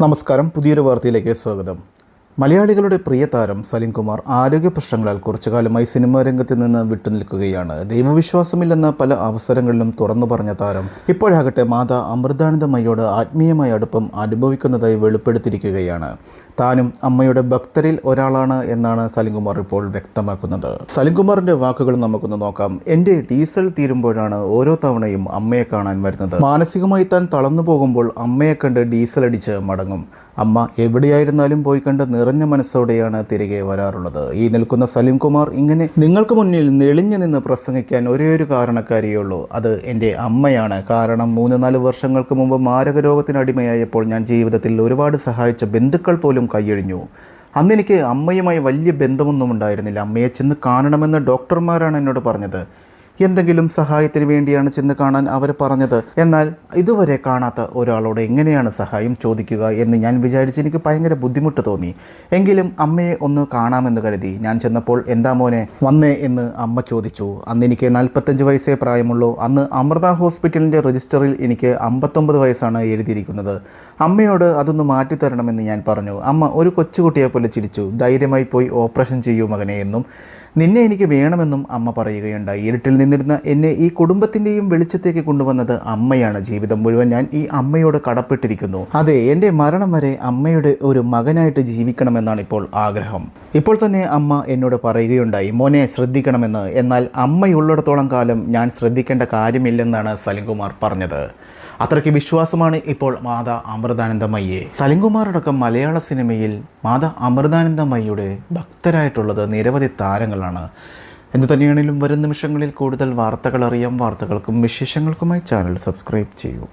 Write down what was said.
നമസ്കാരം. പുതിയൊരു വാർത്തയിലേക്ക് സ്വാഗതം. മലയാളികളുടെ പ്രിയ താരം സലിം കുമാർ ആരോഗ്യ പ്രശ്നങ്ങളാൽ കുറച്ചു കാലമായി സിനിമാ രംഗത്ത് നിന്ന് വിട്ടുനിൽക്കുകയാണ്. ദൈവവിശ്വാസമില്ലെന്ന പല അവസരങ്ങളിലും തുറന്നു പറഞ്ഞ താരം ഇപ്പോഴാകട്ടെ മാതാ അമൃതാനന്ദമയോട് ആത്മീയമായ അടുപ്പം അനുഭവിക്കുന്നതായി വെളിപ്പെടുത്തിയിരിക്കുകയാണ്. താനും അമ്മയുടെ ഭക്തരിൽ ഒരാളാണ് എന്നാണ് സലിംകുമാർ ഇപ്പോൾ വ്യക്തമാക്കുന്നത്. സലിംകുമാറിന്റെ വാക്കുകൾ നമുക്കൊന്ന് നോക്കാം. എന്റെ ഡീസൽ തീരുമ്പോഴാണ് ഓരോ തവണയും അമ്മയെ കാണാൻ വരുന്നത്. മാനസികമായി താൻ തളർന്നു പോകുമ്പോൾ അമ്മയെ കണ്ട് ഡീസൽ അടിച്ച് മടങ്ങും. അമ്മ എവിടെയായിരുന്നാലും പോയി കണ്ട് നിറഞ്ഞ മനസ്സോടെയാണ് തിരികെ വരാറുള്ളത്. ഈ നിൽക്കുന്ന സലീം കുമാർ ഇങ്ങനെ നിങ്ങൾക്ക് മുന്നിൽ നെളിഞ്ഞു നിന്ന് പ്രസംഗിക്കാൻ ഒരേ ഒരു കാരണക്കാരിയേ ഉള്ളൂ അത് എന്റെ അമ്മയാണ്. കാരണം മൂന്ന് നാല് വർഷങ്ങൾക്ക് മുമ്പ് മാരക രോഗത്തിനടിമയായപ്പോൾ ഞാൻ ജീവിതത്തിൽ ഒരുപാട് സഹായിച്ച ബന്ധുക്കൾ പോലും കൈയഴിഞ്ഞു. അന്ന് എനിക്ക് അമ്മയുമായി വലിയ ബന്ധമൊന്നും ഉണ്ടായിരുന്നില്ല. അമ്മയെ ചെന്ന് കാണണമെന്ന് ഡോക്ടർമാരാണ് എന്നോട് പറഞ്ഞത്. എന്തെങ്കിലും സഹായത്തിന് വേണ്ടിയാണ് ചെന്ന് കാണാൻ അവർ പറഞ്ഞത്. എന്നാൽ ഇതുവരെ കാണാത്ത ഒരാളോട് എങ്ങനെയാണ് സഹായം ചോദിക്കുക എന്ന് ഞാൻ വിചാരിച്ച് എനിക്ക് ഭയങ്കര ബുദ്ധിമുട്ട് തോന്നി. എങ്കിലും അമ്മയെ ഒന്ന് കാണാമെന്ന് കരുതി. ഞാൻ ചെന്നപ്പോൾ എന്താ മോനെ വന്നേ എന്ന് അമ്മ ചോദിച്ചു. അന്ന് എനിക്ക് നാൽപ്പത്തഞ്ച് വയസ്സേ പ്രായമുള്ളൂ. അന്ന് അമൃത ഹോസ്പിറ്റലിന്റെ രജിസ്റ്ററിൽ എനിക്ക് അമ്പത്തൊമ്പത് വയസ്സാണ് എഴുതിയിരിക്കുന്നത്. അമ്മയോട് അതൊന്ന് മാറ്റിത്തരണമെന്ന് ഞാൻ പറഞ്ഞു. അമ്മ ഒരു കൊച്ചുകുട്ടിയെ പോലെ ചിരിച്ചു. ധൈര്യമായി പോയി ഓപ്പറേഷൻ ചെയ്യൂ മകനെ എന്നും നിന്നെ എനിക്ക് വേണമെന്നും അമ്മ പറയുകയുണ്ടായി. ഇരുട്ടിൽ നിന്നിരുന്ന എന്നെ ഈ കുടുംബത്തിന്റെയും വെളിച്ചത്തേക്ക് കൊണ്ടുവന്നത് അമ്മയാണ്. ജീവിതം മുഴുവൻ ഞാൻ ഈ അമ്മയോട് കടപ്പെട്ടിരിക്കുന്നു. അതെ എന്റെ മരണം വരെ അമ്മയുടെ ഒരു മകനായിട്ട് ജീവിക്കണമെന്നാണ് ഇപ്പോൾ ആഗ്രഹം. ഇപ്പോൾ തന്നെ അമ്മ എന്നോട് പറയുകയുണ്ടായി മോനെ ശ്രദ്ധിക്കണമെന്ന്. എന്നാൽ അമ്മയുള്ളിടത്തോളം കാലം ഞാൻ ശ്രദ്ധിക്കേണ്ട കാര്യമില്ലെന്നാണ് സലിംകുമാർ പറഞ്ഞത്. അത്രയ്ക്ക് വിശ്വാസമാണ് ഇപ്പോൾ മാതാ അമൃതാനന്ദമയ്യെ. സലിംകുമാറടക്കം മലയാള സിനിമയിൽ മാതാ അമൃതാനന്ദമയ്യുടെ ഭക്തരായിട്ടുള്ളത് നിരവധി താരങ്ങളാണ്. എന്തു തന്നെയാണെങ്കിലും വരും നിമിഷങ്ങളിൽ കൂടുതൽ വാർത്തകൾ അറിയാം. വാർത്തകൾക്കും വിശേഷങ്ങൾക്കുമായി ചാനൽ സബ്സ്ക്രൈബ് ചെയ്യൂ.